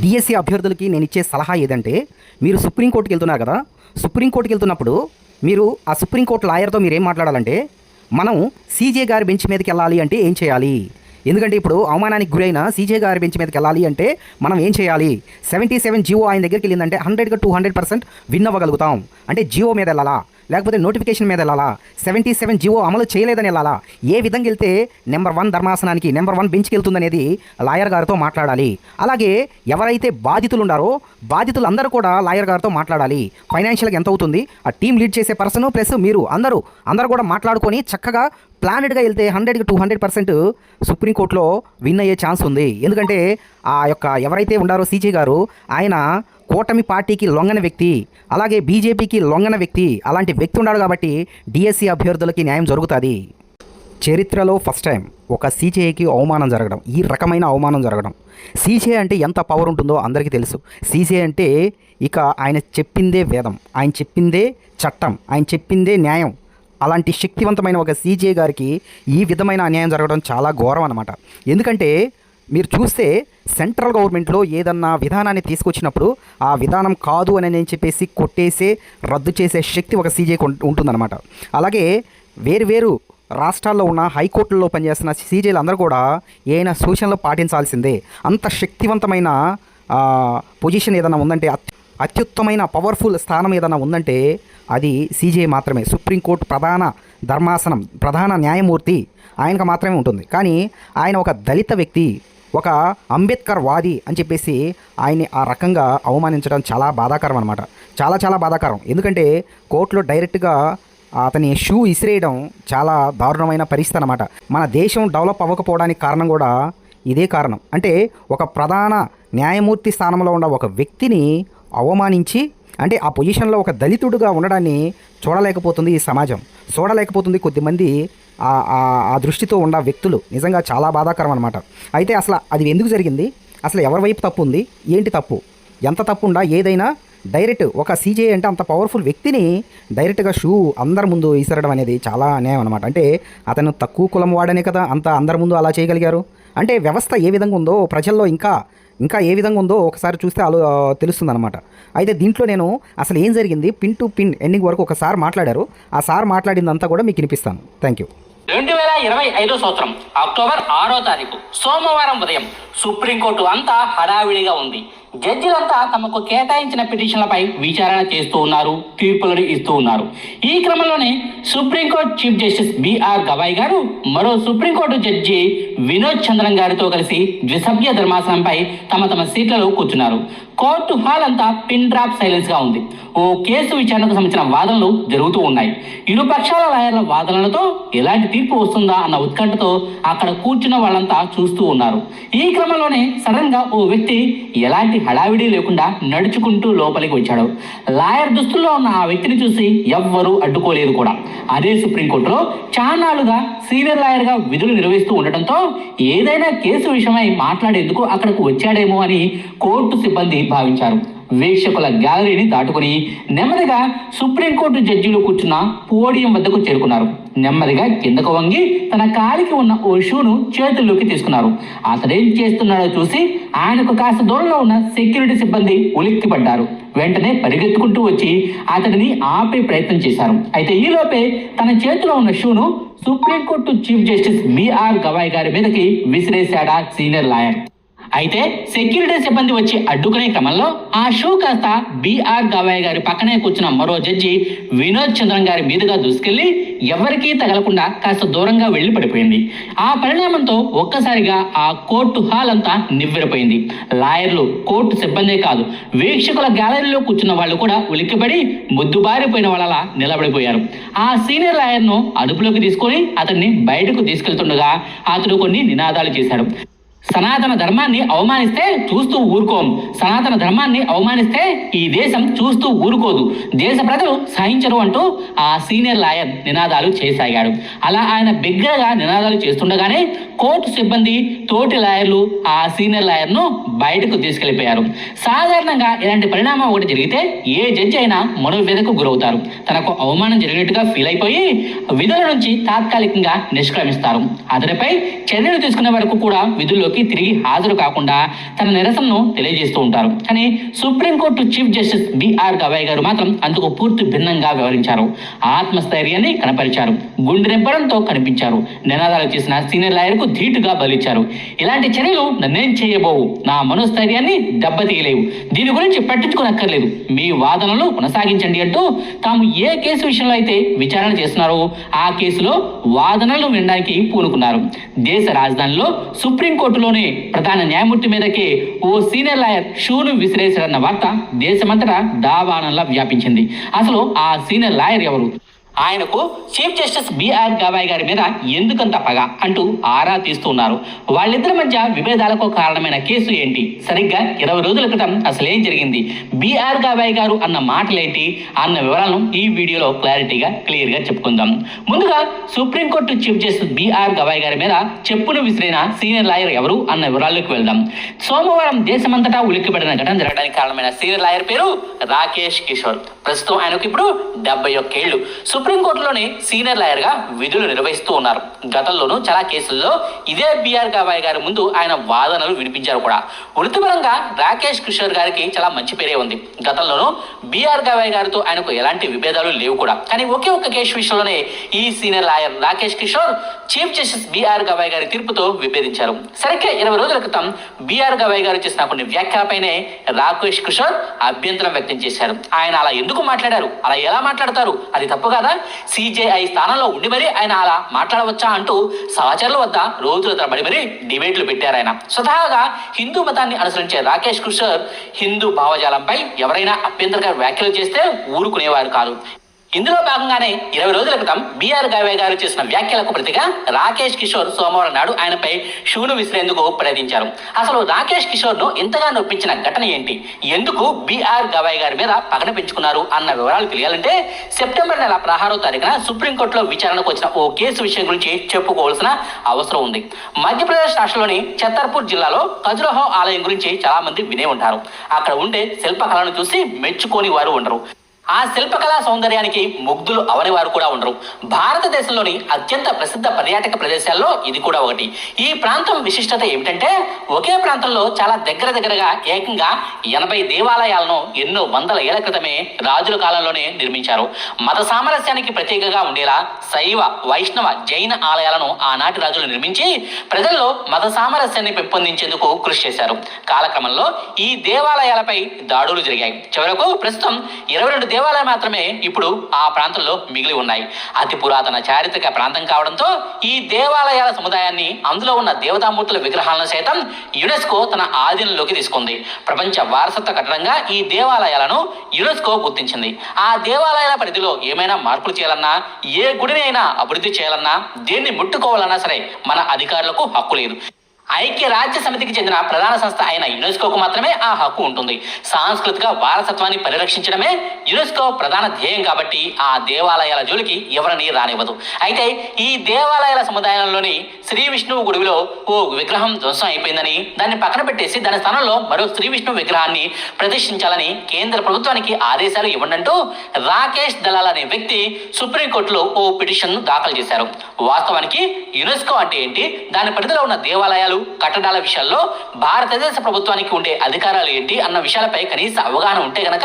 DSC అభ్యర్థులకి నేను ఇచ్చే సలహా ఏదంటే మీరు సుప్రీంకోర్టుకి వెళ్తున్నారు కదా సుప్రీంకోర్టుకి వెళ్తున్నప్పుడు మీరు ఆ సుప్రీంకోర్టు లాయర్తో మీరు ఏం మాట్లాడాలంటే మనం సీజే గారి బెంచ్ మీదకి వెళ్ళాలి అంటే ఏం చేయాలి? ఎందుకంటే ఇప్పుడు అవమానానికి గురైన సీజే గారి బెంచ్ మీదకి వెళ్ళాలి అంటే మనం ఏం చేయాలి? సెవెంటీ సెవెన్ జియో ఆయన దగ్గరికి వెళ్ళిందంటే హండ్రెడ్గా టూ హండ్రెడ్ పర్సెంట్ విన్ అవ్వగలుగుతాం. అంటే జియో మీద వెళ్ళాలా? లేకపోతే నోటిఫికేషన్ మీద వెళ్ళాలా సెవెంటీ సెవెన్ జీవో అమలు చేయలేదని వెళ్ళాలా ఏ విధంగా వెళ్తే నెంబర్ వన్ ధర్మాసనానికి నెంబర్ వన్ బెంచ్కి వెళ్తుందనేది లాయర్ గారితో మాట్లాడాలి. అలాగే ఎవరైతే బాధితులు ఉన్నారో బాధితులందరూ కూడా లాయర్ గారితో మాట్లాడాలి. ఫైనాన్షియల్గా ఎంత అవుతుంది? ఆ టీం లీడ్ చేసే పర్సన్ ప్లస్ మీరు అందరూ అందరూ కూడా మాట్లాడుకొని చక్కగా ప్లానెడ్గా వెళ్తే హండ్రెడ్కి టూ హండ్రెడ్ పర్సెంట్ సుప్రీంకోర్టులో విన్ అయ్యే ఛాన్స్ ఉంది. ఎందుకంటే ఆ యొక్క ఎవరైతే ఉండారో సీజీ గారు ఆయన కూటమి పార్టీకి లొంగని వ్యక్తి అలాగే బీజేపీకి లొంగన వ్యక్తి అలాంటి వ్యక్తి ఉన్నాడు కాబట్టి డిఎస్సి అభ్యర్థులకి న్యాయం జరుగుతుంది. చరిత్రలో ఫస్ట్ టైం ఒక సీజేకి అవమానం జరగడం ఈ రకమైన అవమానం జరగడం. సీజే అంటే ఎంత పవర్ ఉంటుందో అందరికీ తెలుసు. సీజే అంటే ఇక ఆయన చెప్పిందే వేదం ఆయన చెప్పిందే చట్టం ఆయన చెప్పిందే న్యాయం. అలాంటి శక్తివంతమైన ఒక సీజే గారికి ఈ విధమైన అన్యాయం జరగడం చాలా ఘోరం అనమాట ఎందుకంటే మీరు చూస్తే సెంట్రల్ గవర్నమెంట్లో ఏదన్నా విధానాన్ని తీసుకొచ్చినప్పుడు ఆ విధానం కాదు అని నేను చెప్పేసి కొట్టేసే రద్దు చేసే శక్తి ఒక సీజేకి ఉంటుందన్నమాట. అలాగే వేరువేరు రాష్ట్రాల్లో ఉన్న హైకోర్టుల్లో పనిచేస్తున్న సీజేలు అందరూ కూడా ఏమైనా సూచనలు పాటించాల్సిందే. అంత శక్తివంతమైన పొజిషన్ ఏదైనా ఉందంటే అత్యుత్తమైన పవర్ఫుల్ స్థానం ఏదైనా ఉందంటే అది సీజే మాత్రమే. సుప్రీంకోర్టు ప్రధాన ధర్మాసనం ప్రధాన న్యాయమూర్తి ఆయనకు మాత్రమే ఉంటుంది. కానీ ఆయన ఒక దళిత వ్యక్తి ఒక అంబేద్కర్ వాది అని చెప్పేసి ఆయన్ని ఆ రకంగా అవమానించడం చాలా బాధాకరం అనమాట చాలా చాలా బాధాకరం. ఎందుకంటే కోర్టులో డైరెక్ట్గా అతని షూ ఇసిరేయడం చాలా దారుణమైన పరిస్థితి అనమాట మన దేశం డెవలప్ అవ్వకపోవడానికి కారణం కూడా ఇదే కారణం. అంటే ఒక ప్రధాన న్యాయమూర్తి స్థానంలో ఉన్న ఒక వ్యక్తిని అవమానించి అంటే ఆ పొజిషన్లో ఒక దళితుడుగా ఉండడాన్ని చూడలేకపోతుంది ఈ సమాజం. చూడలేకపోతుంది కొద్దిమంది ఆ- దృష్టితో ఉన్న వ్యక్తులు. నిజంగా చాలా బాధాకరం అనమాట అయితే అసలు అది ఎందుకు జరిగింది? అసలు ఎవరి వైపు తప్పు ఉంది? ఏంటి తప్పు? ఎంత తప్పు ఉండా? ఏదైనా? డైరెక్ట్ ఒక సీజే అంటే అంత పవర్ఫుల్ వ్యక్తిని డైరెక్ట్గా షూ అందరి ముందు ఈసరడం అనేది చాలా అన్యాయం అనమాట అంటే అతను తక్కువ కులం వాడనే కదా అంత అందరి ముందు అలా చేయగలిగారు? అంటే వ్యవస్థ ఏ విధంగా ఉందో ప్రజల్లో ఇంకా ఇంకా ఏ విధంగా ఉందో ఒకసారి చూస్తే ఆలో తెలుస్తుంది అనమాట అయితే దీంట్లో నేను అసలు ఏం జరిగింది? పిన్ టు పిన్ ఎండింగ్ వరకు ఒకసారి మాట్లాడారు. ఆ సార్ మాట్లాడిందంతా కూడా మీకు వినిపిస్తాను. థ్యాంక్ యూ రెండు వేల ఇరవై ఐదో సంవత్సరం అక్టోబర్ ఆరో తారీఖు సోమవారం ఉదయం సుప్రీంకోర్టు అంతా హడావిడిగా ఉంది. జడ్జిలంతా తమకు కేటాయించిన పిటిషన్లపై విచారణ చేస్తూ ఉన్నారు తీర్పులను ఇస్తూ ఉన్నారు. ఈ క్రమంలోనే supreme court chief justice B R Gavai గారు మరో సుప్రీంకోర్టు జడ్జి వినోద్ చంద్రన్ గారితో కలిసి ద్విసభ్య ధర్మాసనంపై తమ తమ సీట్లలో కూర్చున్నారు. కోర్టు హాల్ అంతా పిన్ డ్రాప్ సైలెన్స్గా ఉంది. ఓ కేసు విచారణకు సంబంధించిన వాదనలు జరుగుతూ ఉన్నాయి. ఇరు పక్షాల లాయర్ల వాదనలతో ఎలాంటి తీర్పు వస్తుందా అన్న ఉత్కంఠతో అక్కడ కూర్చున్న వాళ్ళంతా చూస్తూ ఉన్నారు. ఈ క్రమంలోనే సడన్గా ఓ వ్యక్తి ఎలాంటి హడావిడి లేకుండా నడుచుకుంటూ లోపలికి వచ్చాడు. లాయర్ దుస్తుల్లో ఉన్న ఆ వ్యక్తిని చూసి ఎవ్వరూ అడ్డుకోలేదు కూడా. అదే సుప్రీంకోర్టులో చాన్నాళ్ళుగా సీనియర్ లాయర్గా విధులు నిర్వహిస్తూ ఉండటంతో ఏదైనా కేసు విషయమై మాట్లాడేందుకు అక్కడకు వచ్చాడేమో అని కోర్టు సిబ్బంది భావించారు. వీక్షకుల గ్యాలరీని దాటుకుని నెమ్మదిగా సుప్రీంకోర్టు జడ్జిలో కూర్చున్న పోడియం వద్దకు చేరుకున్నారు. నెమ్మదిగా కిందకు వంగి తన కాలికి ఉన్న ఓ షూను చేతుల్లోకి తీసుకున్నారు. అతడేం చేస్తున్నాడో చూసి ఆయనకు కాస్త దూరంలో ఉన్న సెక్యూరిటీ సిబ్బంది ఉలిక్కిపడ్డారు. వెంటనే పరిగెత్తుకుంటూ వచ్చి అతడిని ఆపే ప్రయత్నం చేశారు. అయితే ఈలోపే తన చేతిలో ఉన్న షూను supreme court chief justice B R Gavai గారి మీదకి విసిరేశాడా సీనియర్ లాయర్. అయితే సెక్యూరిటీ సిబ్బంది వచ్చి అడ్డుకునే క్రమంలో ఆ షూ కాస్త బిఆర్ గవాయ్ గారి పక్కనే కూర్చున్న మరో జడ్జి వినోద్ చంద్రన్ గారి మీదుగా దూసుకెళ్ళి ఎవరికీ తగలకుండా కాస్త దూరంగా వెళ్ళి పడిపోయింది. ఆ పరిణామంతో ఒక్కసారిగా ఆ కోర్టు హాల్ అంతా నివ్వెరపోయింది. లాయర్లు కోర్టు సిబ్బందే కాదు వీక్షకుల గ్యాలరీలో కూర్చున్న వాళ్ళు కూడా ఉలిక్కిపడి ముద్దుబారిపోయిన వాళ్ళలా నిలబడిపోయారు. ఆ సీనియర్ లాయర్ను అదుపులోకి తీసుకొని అతన్ని బయటకు తీసుకెళ్తుండగా అతడు కొన్ని నినాదాలు చేశాడు. సనాతన ధర్మాన్ని అవమానిస్తే చూస్తూ ఊరుకోం. సనాతన ధర్మాన్ని అవమానిస్తే ఈ దేశం చూస్తూ ఊరుకోదు. దేశ ప్రజలు సహించరు అంటూ ఆ సీనియర్ లాయర్ నినాదాలు చేసాగాడు. అలా ఆయన బిగ్గరగా నినాదాలు చేస్తుండగానే కోర్టు సిబ్బంది తోటి లాయర్లు ఆ సీనియర్ లాయర్ను బయటకు తీసుకెళ్ళిపోయారు. సాధారణంగా ఇలాంటి పరిణామం ఒకటి జరిగితే ఏ జడ్జి అయినా మనోవేదకు గురవుతారు. తనకు అవమానం జరిగినట్టుగా ఫీల్ అయిపోయి విధుల నుంచి తాత్కాలికంగా నిష్క్రమిస్తారు. అతనిపై చర్యలు తీసుకునే వరకు కూడా విధుల్లో కోర్టులోకి తిరిగి హాజరు కాకుండా తన నిరసనను తెలియజేస్తూ ఉంటారు. కానీ supreme court chief justice B R Gavai గారు మాత్రం అందుకు పూర్తి భిన్నంగా వివరించారు ఆత్మస్థైర్యాన్ని కనపరిచారు. గుండె నింపడంతో కనిపించారు. నినాదాలు చేసిన సీనియర్ లాయర్కు ధీటుగా బలిచ్చారు. ఇలాంటి చర్యలు నన్నేం చేయబోవు? నా మనోస్థైర్యాన్ని దెబ్బతీయలేవు. దీని గురించి పట్టించుకోనక్కర్లేదు. మీ వాదనలు కొనసాగించండి అంటూ తాము ఏ కేసు విషయంలో అయితే విచారణ చేస్తున్నారో ఆ కేసులో వాదనలు వినడానికి పూనుకున్నారు. దేశ రాజధానిలో సుప్రీంకోర్టు కోర్టులోని ప్రధాన న్యాయమూర్తి మీదకే ఓ సీనియర్ లాయర్ షూను విసిరేశారన్న వార్త దేశమంతటా దావానంలా వ్యాపించింది. అసలు ఆ సీనియర్ లాయర్ ఎవరు? ఆయనకు చీఫ్ జస్టిస్ బిఆర్ గవాయ్ గారి మీద ఎందుకంత పగ అంటూ ఆరా తీస్తున్నారు వాళ్ళిద్దరి మధ్య విభేదాలకు కారణమైన కేసు ఏంటి? సరిగ్గా ఇరవై రోజుల క్రితం అసలు ఏం జరిగింది బిఆర్ గవాయ్ గారు అన్న మాటలేంటి? అన్న వివరాలను ఈ వీడియోలో క్లారిటీగా క్లియర్గా చెప్పుకుందాం. ముందుగా supreme court chief justice B R Gavai గారి మీద చెప్పును విసిరిన సీనియర్ లాయర్ ఎవరు అన్న వివరాల్లోకి వెళ్దాం. సోమవారం దేశమంతటా ఉలిక్కిపడిన ఘటన జరగడానికి కారణమైన సీనియర్ లాయర్ పేరు రాకేష్ కిషోర్. ప్రస్తుతం ఆయనకు ఇప్పుడు డెబ్బై ఒక్కేళ్ళు సుప్రీంకోర్టులోనే సీనియర్ లాయర్గా విధులు నిర్వహిస్తూ ఉన్నారు. గతంలోనూ చాలా కేసుల్లో ఇదే బిఆర్ గవాయ్ గారి ముందు ఆయన వాదనలు వినిపించారు కూడా. వృత్తిపరంగా రాకేష్ కిషోర్ గారికి చాలా మంచి పేరే ఉంది. గతంలోనూ బిఆర్ గవాయ్ గారితో ఆయనకు ఎలాంటి విభేదాలు లేవు కూడా. కానీ ఒకే ఒక్క కేసు విషయంలోనే ఈ senior lawyer Rakesh Kishore chief justice B R Gavai గారి తీర్పుతో విభేదించారు. సరిగ్గా ఇరవై రోజుల క్రితం బిఆర్ గవాయ్ గారు చేసిన కొన్ని వ్యాఖ్యలపైనే రాకేష్ కిషోర్ అభ్యంతరం వ్యక్తం చేశారు. ఆయన అలా ఎందుకు మాట్లాడారు? అలా ఎలా మాట్లాడతారు? అది తప్పు కదా? సిజేఐ స్థానంలో ఉండి మరీ ఆయన అలా మాట్లాడవచ్చా అంటూ సహచరుల వద్ద రోజుల తరబడి మరీ డిబేట్లు పెట్టారు ఆయన. స్వతహాగా హిందూ మతాన్ని అనుసరించే రాకేష్ కుషర్ హిందూ భావజాలంపై ఎవరైనా అభ్యంతరకర వ్యాఖ్యలు చేస్తే ఊరుకునేవారు కాదు. ఇందులో భాగంగానే ఇరవై రోజుల క్రితం బీఆర్ గావే గారు చేసిన వ్యాఖ్యలకు ప్రతిగా రాకేష్ కిషోర్ సోమవారం నాడు ఆయనపై షూను విసిరేందుకు ప్రయత్నించారు. అసలు రాకేష్ కిషోర్ను ఇంతగా నొప్పించిన ఘటన ఏంటి? ఎందుకు బీఆర్ గవాయ్ గారి మీద పగన పెంచుకున్నారు అన్న వివరాలు తెలియాలంటే సెప్టెంబర్ నెల పదహారో తారీఖున సుప్రీంకోర్టులో విచారణకు వచ్చిన ఓ కేసు విషయం గురించి చెప్పుకోవాల్సిన అవసరం ఉంది. మధ్యప్రదేశ్ రాష్ట్రంలోని ఛత్తర్పూర్ జిల్లాలో ఖజురహో ఆలయం గురించి చాలా మంది వినే ఉంటారు. అక్కడ ఉండే శిల్పకళను చూసి మెచ్చుకోని వారు ఉండరు. ఆ శిల్పకళా సౌందర్యానికి ముగ్ధులు అవని వారు కూడా ఉండరు. భారతదేశంలోని అత్యంత ప్రసిద్ధ పర్యాటక ప్రదేశాల్లో ఇది కూడా ఒకటి. ఈ ప్రాంతం విశిష్టత ఏమిటంటే ఒకే ప్రాంతంలో చాలా దగ్గర దగ్గరగా ఏకంగా ఎనభై దేవాలయాలను ఎన్నో వందల ఏళ్ళ క్రితమే రాజుల కాలంలోనే నిర్మించారు. మత సామరస్యానికి ప్రత్యేకగా ఉండేలా శైవ వైష్ణవ జైన ఆలయాలను ఆనాటి రాజులు నిర్మించి ప్రజల్లో మత సామరస్యాన్ని పెంపొందించేందుకు కృషి చేశారు. కాలక్రమంలో ఈ దేవాలయాలపై దాడులు జరిగాయి. చివరకు ప్రస్తుతం ఇరవై రెండు దేవాలయాలు మాత్రమే ఇప్పుడు ఆ ప్రాంతంలో మిగిలి ఉన్నాయి. అతి పురాతన చారిత్రక ప్రాంతం కావడంతో ఈ దేవాలయాల సముదాయాన్ని అందులో ఉన్న దేవతామూర్తుల విగ్రహాలను సైతం యునెస్కో తన ఆధీనంలోకి తీసుకుంది. ప్రపంచ వారసత్వ కట్టడంగా ఈ దేవాలయాలను యునెస్కో గుర్తించింది. ఆ దేవాలయాల పరిధిలో ఏమైనా మార్పులు చేయాలన్నా ఏ గుడిని అయినా అభివృద్ధి చేయాలన్నా దేన్ని ముట్టుకోవాలన్నా సరే మన అధికారులకు హక్కు లేదు. ఐక్య రాజ్య సమితికి చెందిన ప్రధాన సంస్థ అయిన యునెస్కోకు మాత్రమే ఆ హక్కు ఉంటుంది. సాంస్కృతిక వారసత్వాన్ని పరిరక్షించడమే యునెస్కో ప్రధాన ధ్యేయం కాబట్టి ఆ దేవాలయాల జోలికి ఎవరిని రానివ్వదు. అయితే ఈ దేవాలయాల సముదాయంలోని శ్రీ విష్ణువు గుడిలో ఓ విగ్రహం ధ్వంసం అయిపోయిందని దాన్ని పక్కన పెట్టేసి దాని స్థానంలో మరో శ్రీ విష్ణు విగ్రహాన్ని ప్రతిష్ఠించాలని కేంద్ర ప్రభుత్వానికి ఆదేశాలు ఇవ్వండంటూ రాకేష్ దళాల్ అనే వ్యక్తి సుప్రీంకోర్టులో ఓ పిటిషన్ దాఖలు చేశారు. వాస్తవానికి యునెస్కో అంటే ఏంటి? దాని పరిధిలో ఉన్న దేవాలయాలు కట్టడాల విషయాల్లో భారతదేశ ప్రభుత్వానికి ఉండే అధికారాలు ఏంటి అన్న విషయాలపై కనీస అవగాహన ఉంటే గనక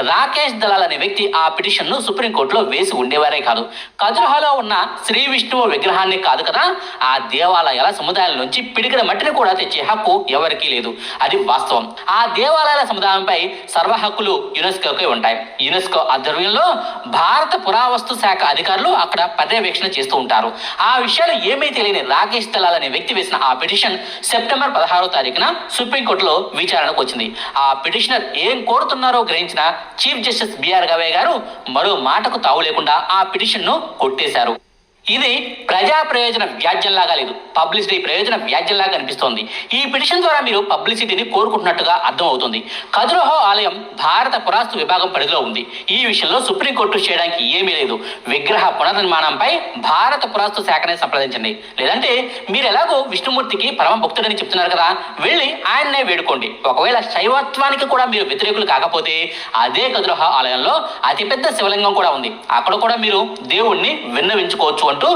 రాకేష్ దళాల్ అనే వ్యక్తి ఆ పిటిషన్ను సుప్రీంకోర్టులో వేసి ఉండేవారే కాదు. ఖజురహోలో ఉన్న శ్రీ విష్ణువు విగ్రహాన్ని కాదు కదా ఆ దేవాలయాల సముదాయాల నుంచి పిడికిన మట్టిని కూడా తెచ్చే హక్కు ఎవరికీ లేదు. అది వాస్తవం. ఆ దేవాలయాల సముదాయంపై సర్వ హక్కులు యునెస్కోకే ఉంటాయి. యునెస్కో ఆధ్వర్యంలో భారత పురావస్తు శాఖ అధికారులు అక్కడ పర్యవేక్షణ చేస్తూ ఉంటారు. ఆ విషయాలు ఏమీ తెలియని రాకేష్ దలాల్ అనే వ్యక్తి వేసిన ఆ పిటిషన్ సెప్టెంబర్ పదహారో తారీఖున సుప్రీంకోర్టులో విచారణకు వచ్చింది. ఆ పిటిషనర్ ఏం కోరుతున్నారో గ్రహించిన చీఫ్ జస్టిస్ బిఆర్ గవే గారు మరో మాటకు తావు లేకుండా ఆ పిటిషన్ను కొట్టేశారు. ఇది ప్రజా ప్రయోజన వ్యాజ్యంలాగా లేదు. పబ్లిసిటీ ప్రయోజన వ్యాజ్యంలాగా అనిపిస్తోంది. ఈ పిటిషన్ ద్వారా మీరు పబ్లిసిటీని కోరుకుంటున్నట్టుగా అర్థమవుతుంది. ఖజురహో ఆలయం భారత పురాస్తు విభాగం పరిధిలో ఉంది. ఈ విషయంలో సుప్రీంకోర్టు చేయడానికి ఏమీ లేదు. విగ్రహ పునర్నిర్మాణంపై భారత పురాస్తు శాఖనే సంప్రదించండి. లేదంటే మీరు ఎలాగో విష్ణుమూర్తికి పరమ భక్తుడని చెప్తున్నారు కదా వెళ్ళి ఆయన్నే వేడుకోండి. ఒకవేళ శైవత్వానికి కూడా మీరు వ్యతిరేకులు కాకపోతే అదే కదురహ ఆలయంలో అతిపెద్ద శివలింగం కూడా ఉంది. అక్కడ కూడా మీరు దేవుణ్ణి విన్నవించుకోవచ్చు అంటూ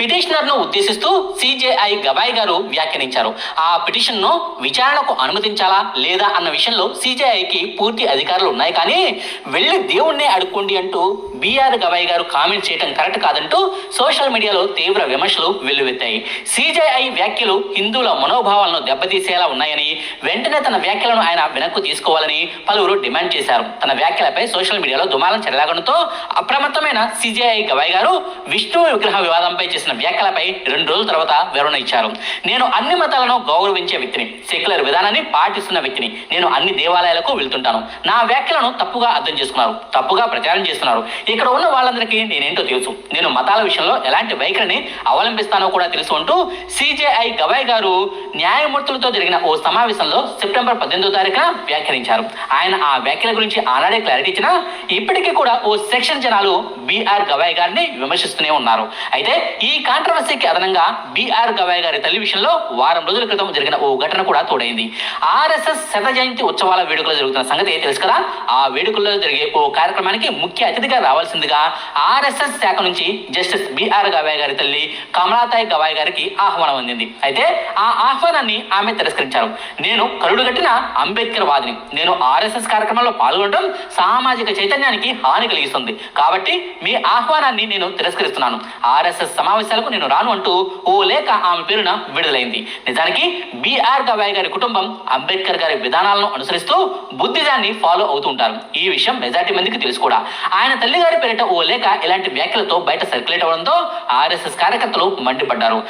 పిటిషనర్ను ఉద్దేశిస్తూ సిజేఐ గవాయ్ గారు వ్యాఖ్యానించారు. ఆ పిటిషన్ను విచారణకు అనుమతించాలా లేదా అన్న విషయంలో సిజేఐకి పూర్తి అధికారులు ఉన్నాయి. కానీ వెళ్ళి దేవుణ్ణే అడుక్కోండి అంటూ బీఆర్ గవాయ్ గారు కామెంట్ చేయడం కరెక్ట్ కాదంటూ సోషల్ మీడియాలో తీవ్ర విమర్శలు వెల్లువెత్తాయి. సిజేఐ వ్యాఖ్యలు హిందువుల మనోభావాలను దెబ్బతీసేలా ఉన్నాయని వెంటనే తన వ్యాఖ్యలను ఆయన వెనక్కు తీసుకోవాలని పలువురు డిమాండ్ చేశారు. తన వ్యాఖ్యలపై సోషల్ మీడియాలో దుమారం చెరలాగడంతో అప్రమత్తమైన సిజేఐ గవాయ్ గారు విష్ణు విగ్రహ వివాదంపై చేసిన వ్యాఖ్యలపై రెండు రోజుల తర్వాత వివరణ ఇచ్చారు. నేను అన్ని మతాలను గౌరవించే వ్యక్తిని సెక్యులర్ విధానాన్ని పాటిస్తున్న వ్యక్తిని నేను అన్ని దేవాలయాలకు వెళ్తుంటాను. నా వ్యాఖ్యలను తప్పుగా అర్థం చేసుకున్నారు తప్పుగా ప్రచారం చేస్తున్నారు. ఇక్కడ ఉన్న వాళ్ళందరికీ నేనేంటో తెలుసు. నేను మతాల విషయంలో ఎలాంటి వైఖరిని అవలంబిస్తానో కూడా తెలుసు అంటూ సిజేఐ గవాయ్ గారు న్యాయమూర్తులతో జరిగిన ఓ సమావేశంలో సెప్టెంబర్ పద్దెనిమిదో తారీఖున వ్యాఖ్యానించారు. ఆయన ఆ వ్యాఖ్యల గురించి ఆనాడే క్లారిటీ ఇచ్చినా ఇప్పటికీ కూడా ఓ సెక్షన్ జనాలు బీఆర్ గవాయ్ గారిని విమర్శిస్తూనే ఉన్నారు. అయితే ఈ కాంట్రవర్సీకి అదనంగా బీఆర్ గవాయ్ గారి తల్లి విషయంలో వారం రోజుల క్రితం జరిగిన ఓ ఘటన కూడా తోడైంది. ఆర్ఎస్ఎస్ శత జయంతి ఉత్సవాల వేడుకలు జరుగుతున్న సంగతి తెలుసు కదా ఆ వేడుకల్లో జరిగే ఓ కార్యక్రమానికి ముఖ్య అతిథిగా రావాల్సిందిగా ఆర్ఎస్ఎస్ శాఖ నుంచి జస్టిస్ బీఆర్ గవాయ్ గారి తల్లి కమలాతాయి గవాయ్ గారికి ఆహ్వానం అందింది. అయితే ఆ ఆహ్వానాన్ని ఆమె తిరస్కరించారు. నేను కరుడు కట్టిన అంబేద్కర్ వాదిని. నేను ఆర్ఎస్ఎస్ కార్యక్రమంలో పాల్గొనడం సామాజిక చైతన్యానికి హాని కలిగిస్తుంది. కాబట్టి మీ ఆహ్వానాన్ని నేను తిరస్కరిస్తున్నాను. ఆర్ఎస్ఎస్ సమావేశాలకు నేను రాను అంటూ ఓ లేఖ ఆమె పేరున విడుదలైంది. నిజానికి బిఆర్ గవాయ్ గారి కుటుంబం అంబేద్కర్ గారి విధానాలను అనుసరిస్తూ బుద్ధిజాన్ని ఫాలో అవుతుంటారు ఈ విషయం మెజార్టీ మందికి తెలుసు కూడా. ఆయన తల్లిగారి పేరిట ఓ లేఖ ఇలాంటి వ్యాఖ్యలతో బయట సర్క్యులేట్ అవడంతో ఆర్ఎస్ఎస్ కార్యకర్తలు మండిపడ్డారు.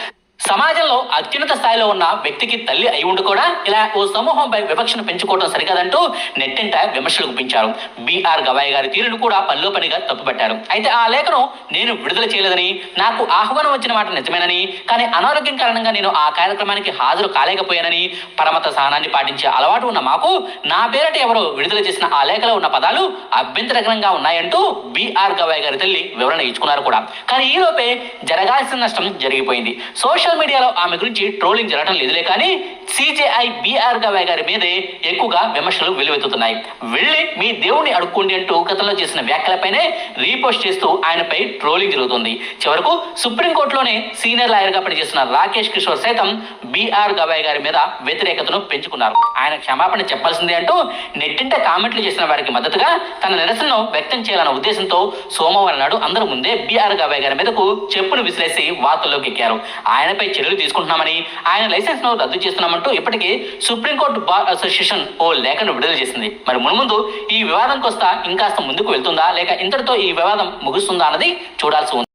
సమాజంలో అత్యున్నత స్థాయిలో ఉన్న వ్యక్తికి తల్లి అయి ఉండి కూడా ఇలా ఓ సమూహంపై వివక్షను పెంచుకోవడం సరికాదంటూ నెట్టింట విమర్శలు గుప్పించారు. బీఆర్ గవాయ్ గారి తీరును కూడా పనిలో పనిగా తప్పుపట్టారు. అయితే ఆ లేఖను నేను విడుదల చేయలేదని నాకు ఆహ్వానం వచ్చిన మాట నిజమేనని కానీ అనారోగ్యం కారణంగా నేను ఆ కార్యక్రమానికి హాజరు కాలేకపోయానని పరమత సహనాన్ని పాటించే అలవాటు ఉన్న మాకు నా పేరట ఎవరో విడుదల చేసిన ఆ లేఖలో ఉన్న పదాలు అభ్యంతరకరంగా ఉన్నాయంటూ బీఆర్ గవాయ్ గారి తల్లి వివరణ ఇచ్చుకున్నారు కూడా. కానీ ఈ లోపే జరగాల్సిన నష్టం జరిగిపోయింది. సోషల్ మీడియాలో ఆమె గురించి ట్రోలింగ్ జరగడం లేదులే కానీ సిజేఐ బీఆర్ గవాయ్ గారి మీదే ఎక్కువగా విమర్శలు వెలువెత్తుతున్నాయి. వెళ్ళి మీ దేవుని అడుక్కోండి అంటూ గతంలో చేసిన వ్యాఖ్యలపైనే రీపోస్ట్ చేస్తూ ఆయనపై ట్రోలింగ్ జరుగుతుంది. చివరకు సుప్రీంకోర్టులోనే సీనియర్ లాయర్గా పనిచేస్తున్న రాకేష్ కిషోర్ సైతం బీఆర్ గవాయ్ గారి మీద వ్యతిరేకతను పెంచుకున్నారు. ఆయన క్షమాపణ చెప్పాల్సిందే అంటూ నెట్టింట కామెంట్లు చేసిన వారికి మద్దతుగా తన నిరసనను వ్యక్తం చేయాలన్న ఉద్దేశంతో సోమవారం నాడు అందరి ముందే బీఆర్ గవాయ్ గారి మీదకు చెప్పును విసిరేసి వార్తల్లోకి ఎక్కారు. ఆయనపై చర్యలు తీసుకుంటున్నామని ఆయన లైసెన్స్ను రద్దు అంటూ ఇప్పటికే సుప్రీంకోర్టు బార్ అసోసియేషన్ ఓ లేఖను విడుదల చేసింది. మరి మున్ముందు ఈ వివాదం కొస్తా ఇంకాస్త ముందుకు వెళ్తుందా? లేక ఇంతటితో ఈ వివాదం ముగుస్తుందా అన్నది చూడాల్సి ఉంది.